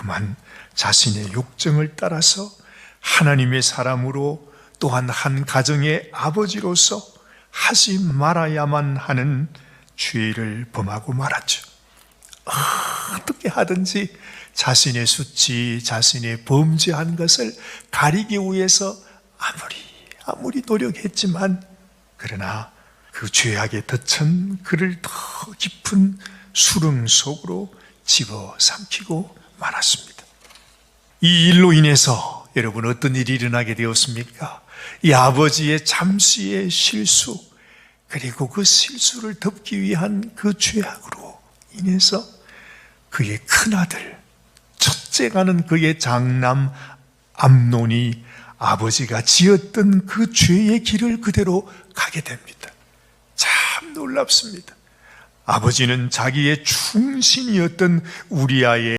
그만 자신의 욕정을 따라서 하나님의 사람으로 또한 한 가정의 아버지로서 하지 말아야만 하는 죄를 범하고 말았죠. 어떻게 하든지 자신의 수치, 자신의 범죄한 것을 가리기 위해서 아무리 아무리 노력했지만 그러나 그 죄악에 덧천 그를 더 깊은 수렁 속으로 집어 삼키고 말았습니다. 이 일로 인해서 여러분 어떤 일이 일어나게 되었습니까? 이 아버지의 잠시의 실수 그리고 그 실수를 덮기 위한 그 죄악으로 인해서 그의 큰아들 첫째가는 그의 장남 암논이 아버지가 지었던 그 죄의 길을 그대로 가게 됩니다. 참 놀랍습니다. 아버지는 자기의 충신이었던 우리아의